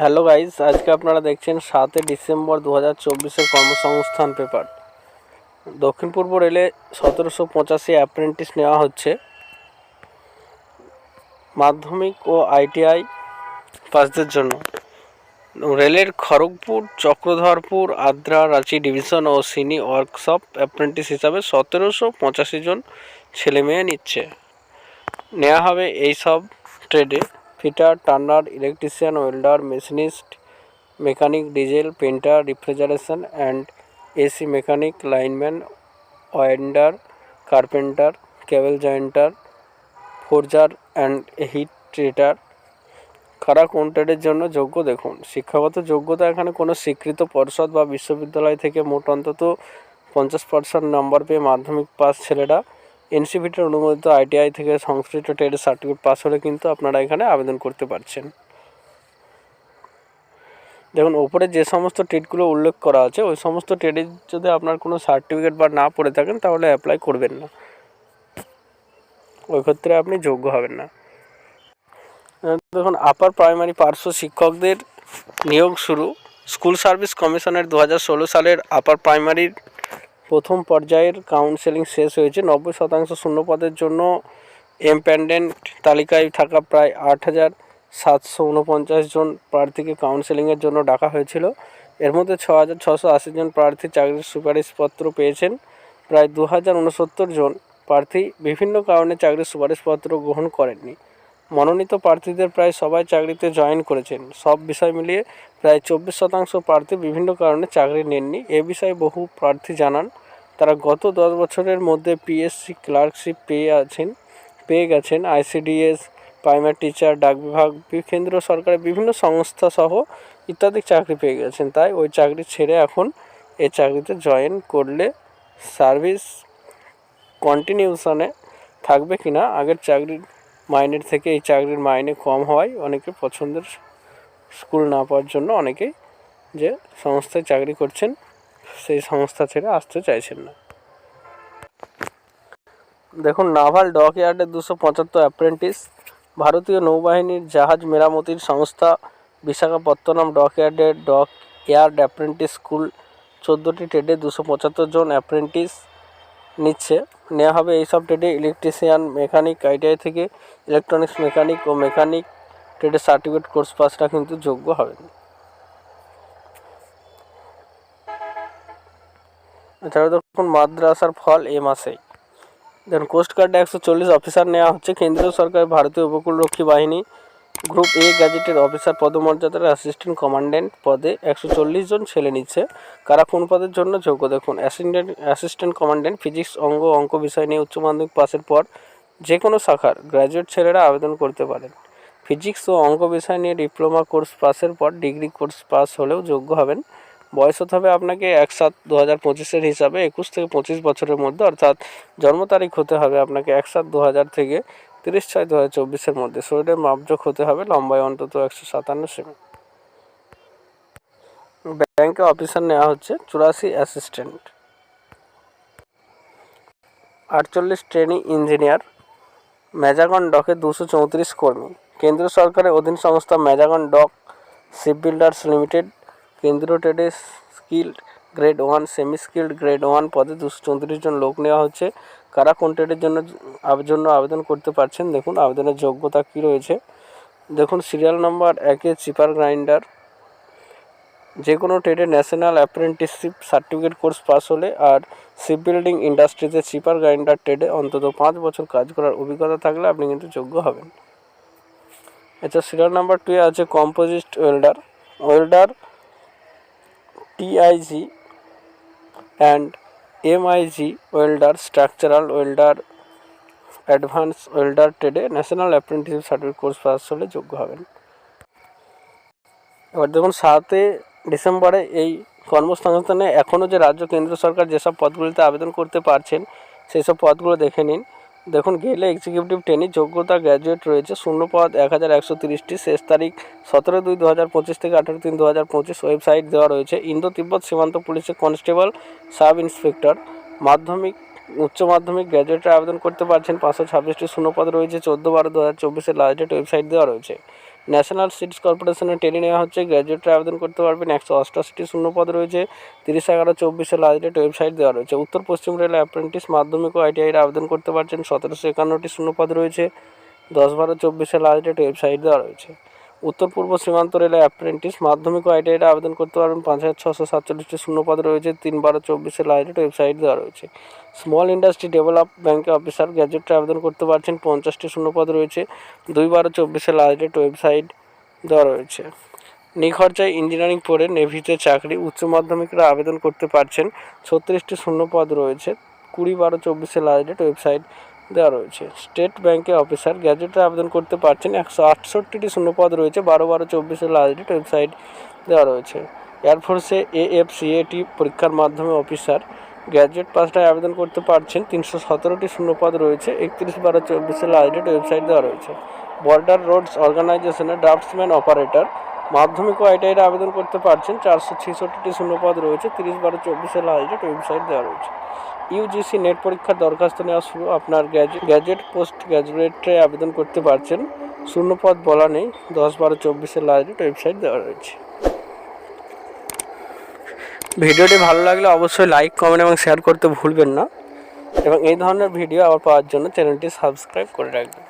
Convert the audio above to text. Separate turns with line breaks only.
Hello guys আজকে আপনারা দেখছেন সাতই ডিসেম্বর দু হাজার চব্বিশের কর্মসংস্থান পেপার। দক্ষিণ পূর্ব রেলে সতেরোশো পঁচাশি অ্যাপ্রেন্টিস নেওয়া হচ্ছে। মাধ্যমিক ও আইটিআই পাসদের জন্য। রেলের খড়গপুর, চক্রধরপুর, আদ্রা, রাঁচি ডিভিশন ও সিনি ওয়ার্কশপ অ্যাপ্রেন্টিস হিসাবে সতেরোশো পঁচাশি জন ছেলে মেয়ে নিচ্ছে। নেওয়া হবে এই সব ট্রেডে fitter turner electrician welder machinist mechanic diesel painter refrigeration and AC mechanic lineman welder carpenter cable jointer forger and heat treater কারা কোন ট্রেডের জন্য যোগ্য দেখুন। শিক্ষাগত যোগ্যতা এখানে কোনো স্বীকৃত পর্ষদ বা বিশ্ববিদ্যালয় থেকে মোট অন্তত পঞ্চাশ পার্সেন্ট নাম্বার পেয়ে মাধ্যমিক পাস ছেলেরা এনসিভিটির অনুমোদিত আইটিআই থেকে সংশ্লিষ্ট ট্রেডের সার্টিফিকেট পাস হলে কিন্তু আপনারা এখানে আবেদন করতে পারছেন। দেখুন, ওপরে যে সমস্ত ট্রেডগুলো উল্লেখ করা আছে, ওই সমস্ত ট্রেডে যদি আপনার কোনো সার্টিফিকেট বা না পড়ে থাকেন, তাহলে অ্যাপ্লাই করবেন না। ওই ক্ষেত্রে আপনি যোগ্য হবেন না। দেখুন, আপার প্রাইমারি পার্শ্ব শিক্ষকদের নিয়োগ শুরু। স্কুল সার্ভিস কমিশনের দু হাজার ষোলো সালের আপার প্রাইমারির প্রথম পর্যায়ের কাউন্সেলিং শেষ হয়েছে। নব্বই শতাংশ শূন্য পদের জন্য এমপ্যান্ডেন্ট তালিকায় থাকা প্রায় আট হাজার সাতশো উনপঞ্চাশ জন প্রার্থীকে কাউন্সেলিংয়ের জন্য ডাকা হয়েছিল। এর মধ্যে ছ হাজার ছশো আশি জন প্রার্থী চাকরির সুপারিশপত্র পেয়েছেন। প্রায় দু হাজার উনসত্তর জন প্রার্থী বিভিন্ন কারণে চাকরির সুপারিশপত্র গ্রহণ করেননি। মনোনীত প্রার্থীদের প্রায় সবাই চাকরিতে জয়েন করেছেন। সব বিষয় মিলিয়ে প্রায় চব্বিশ শতাংশ প্রার্থী বিভিন্ন কারণে চাকরি নেননি। এ বিষয়ে বহু প্রার্থী জানান। তারা গত দশ বছরের মধ্যে পিএসসি ক্লার্কশিপ পেয়ে আছেন, পেয়ে গেছেন। আইসিডিএস প্রাইমারি টিচার ডাক বিভাগ কেন্দ্র সরকারের বিভিন্ন সংস্থা সহ ইত্যাদি চাকরি পেয়ে গেছেন। তাই ওই চাকরি ছেড়ে এখন এ চাকরিতে জয়েন করলে সার্ভিস কন্টিনিউশনে থাকবে কিনা, আগের চাকরির মাইনের থেকে এই চাকরির মাইনে কম হওয়ায় অনেকে পছন্দের স্কুল না পাওয়ার জন্য অনেকেই যে সংস্থায় চাকরি করছেন, সেই সংস্থা ছেড়ে আসতে চাইছেন না। দেখুন, নাভাল ডক ইয়ার্ডের দুশো পঁচাত্তর অ্যাপ্রেন্টিস ভারতীয় নৌবাহিনীর জাহাজ মেরামতির সংস্থা বিশাখাপত্তনম ডক ইয়ার্ডের ডক ইয়ার্ড অ্যাপ্রেন্টিস স্কুল, চোদ্দোটি ট্রেডে দুশো পঁচাত্তর জন অ্যাপ্রেন্টিস নিচ্ছে। নেওয়া হবে এইসব ট্রেডে ইলেকট্রিশিয়ান মেকানিক আইটিআই থেকে ইলেকট্রনিক্স মেকানিক ও মেকানিক ট্রেডের সার্টিফিকেট কোর্স পাসটা কিন্তু যোগ্য হবে। এছাড়াও দেখুন, মাদ্রাসার ফল এ মাসেই। দেখুন কোস্টগার্ডে একশো চল্লিশ অফিসার নেওয়া হচ্ছে। কেন্দ্রীয় সরকার, ভারতীয় উপকূলরক্ষী বাহিনী গ্রুপ এ গ্যাজেটের অফিসার পদমর্যাদার অ্যাসিস্ট্যান্ট কমান্ড্যান্ট পদে একশো চল্লিশ জন ছেলে নিচ্ছে। কারা কোন পদের জন্য? যোগ্য দেখুন। অ্যাসিস্ট্যান্ট অ্যাসিস্ট্যান্ট কমান্ড্যান্ট ফিজিক্স অঙ্গ, অঙ্ক বিষয় নিয়ে উচ্চ মাধ্যমিক পাসের পর যে কোনো শাখার গ্র্যাজুয়েট ছেলেরা আবেদন করতে পারেন। ফিজিক্স ও অঙ্ক বিষয় নিয়ে ডিপ্লোমা কোর্স পাসের পর ডিগ্রি কোর্স পাস হলেও যোগ্য হবেন। বয়স হতে হবে আপনাকে এক সাত দু হাজার পঁচিশের হিসাবে একুশ থেকে পঁচিশ বছরের মধ্যে, অর্থাৎ জন্ম তারিখ হতে হবে আপনাকে এক সাত দু হাজার থেকে তিরিশ ছয় দু হাজার চব্বিশের মধ্যে। শরীরের মাপজোক হতে হবে লম্বায়, অন্তত একশো সাতান্ন সেমি। ব্যাংকে অফিসার নেওয়া হচ্ছে চুরাশি অ্যাসিস্ট্যান্ট। আটচল্লিশ ট্রেনিং ইঞ্জিনিয়ার ম্যাজাগন ডকে দুশো চৌত্রিশ কর্মী। কেন্দ্র সরকারের অধীন সংস্থা Mazagon dock ship builders limited, কেন্দ্রীয় ট্রেডে skilled grade one semi skilled grade one পদে দুশো চৌত্রিশ জন লোক নেওয়া হচ্ছে। কারা কোন ট্রেডের জন্য জন্য আবেদন করতে পারছেন? দেখুন, আবেদনের যোগ্যতা কী রয়েছে? দেখুন সিরিয়াল নাম্বার একে চিপার গ্রাইন্ডার যে কোনো ট্রেডে national apprenticeship certificate course pass হলে আর শিপ বিল্ডিং ইন্ডাস্ট্রিতে চিপার গ্রাইন্ডার ট্রেডে অন্তত পাঁচ বছর কাজ করার অভিজ্ঞতা থাকলে আপনি কিন্তু যোগ্য হবেন। এছাড়া সিরিয়াল নাম্বার টুয়ে আছে composite welder welder TIG and MIG welder structural welder advance welder ট্রেডে national apprenticeship certificate course pass হলে যোগ্য হবেন। এবার দেখুন, সাতে ডিসেম্বরে এই কর্মসংস্থানে এখনও যে রাজ্য, কেন্দ্র সরকার যেসব পদগুলিতে আবেদন করতে পারছেন সেই সব পদগুলো দেখে নিন। দেখুন গেলে এক্সিকিউটিভ ট্রেনে যোগ্যতা গ্র্যাজুয়েট রয়েছে শূন্য পদ এক হাজার একশো তিরিশটি। শেষ তারিখ সতেরো দুই দু হাজার পঁচিশ থেকে আঠেরো তিন দু হাজার পঁচিশ ওয়েবসাইট দেওয়া রয়েছে। ইন্দো তিব্বত সীমান্ত পুলিশের কনস্টেবল সাব ইন্সপেক্টর মাধ্যমিক, উচ্চ মাধ্যমিক গ্র্যাজুয়েটের আবেদন করতে পারছেন। পাঁচশো ছাব্বিশটি শূন্যপদ রয়েছে। চোদ্দ বারো দু হাজার চব্বিশের লাস্ট ডেট ওয়েবসাইট দেওয়া রয়েছে। ন্যাশনাল সিটস কর্পোরেশনে টেনে নেওয়া হচ্ছে। গ্র্যাজুয়েটরা আবেদন করতে পারবেন। একশো অষ্টআশিটি শূন্যপদ রয়েছে। তিরিশ এগারো চব্বিশে লাস্ট ডেট ওয়েবসাইট দেওয়া রয়েছে। উত্তর পশ্চিম রেল অ্যাপ্রেন্টিস মাধ্যমিক ও আইটিআইয়ের আবেদন করতে পারছেন। সতেরোশো একান্নটি শূন্যপদ রয়েছে। দশ বারো চব্বিশে লাস্ট ডেট ওয়েবসাইট দেওয়া রয়েছে। উত্তর পূর্ব সীমান্ত রেলে অ্যাপ্রেন্টিস মাধ্যমিক ও আইটিআইয়ের আবেদন করতে পারবেন পাঁচ হাজার ছশো সাতচল্লিশটি শূন্যপদ রয়েছে, তিন বারো চব্বিশের লাস্ট ডেট ওয়েবসাইট দেওয়া রয়েছে। স্মল ইন্ডাস্ট্রি ডেভেলপ ব্যাংকে অফিসার গ্র্যাজুয়েটরা আবেদন করতে পারছেন, পঞ্চাশটি শূন্যপদ রয়েছে, দুই বারো চব্বিশের লাস্ট ডেট ওয়েবসাইট দেওয়া রয়েছে। নিখরচায় ইঞ্জিনিয়ারিং পড়ে নেভিতে চাকরি, উচ্চ মাধ্যমিকরা আবেদন করতে পারছেন, ছত্রিশটি শূন্যপদ রয়েছে, কুড়ি বারো চব্বিশে লাস্ট ডেট ওয়েবসাইট দেওয়া রয়েছে। স্টেট ব্যাংকে অফিসার গ্র্যাজুয়েটরা আবেদন করতে পারছেন। একশো আটষট্টিটি শূন্যপদ রয়েছে, বারো বারো চব্বিশে লাস্ট ডেট ওয়েবসাইট দেওয়া রয়েছে। এয়ারফোর্সে এএফসিএটি পরীক্ষার মাধ্যমে অফিসার গ্র্যাজুয়েট পাসটায় আবেদন করতে পারছেন। তিনশো সতেরোটি শূন্যপদ রয়েছে, একত্রিশ বারো চব্বিশে লাস্ট ডেট ওয়েবসাইট দেওয়া রয়েছে। বর্ডার রোডস অর্গানাইজেশনে ড্রাফটসম্যান অপারেটর মাধ্যমিক আইটিআইয়ের আবেদন করতে পারছেন চারশো ছেষট্টিটি শূন্যপদ রয়েছে, তিরিশ বারো চব্বিশে ডেট ওয়েবসাইট দেওয়া রয়েছে। ইউজিসি নেট পরীক্ষার দরখাস্ত নেওয়া শুরু, আপনার গ্র্যাজুয়েট পোস্ট গ্র্যাজুয়েটে আবেদন করতে পারছেন, শূন্যপদ বলা নেই, দশ বারো চব্বিশের লাস্ট ডেট ওয়েবসাইট দেওয়া রয়েছে। ভিডিওটি ভালো লাগলে অবশ্যই লাইক কমেন্ট এবং শেয়ার করতে ভুলবেন না। এবং এই ধরনের ভিডিও আবার পাওয়ার জন্য চ্যানেলটি সাবস্ক্রাইব করে রাখবেন।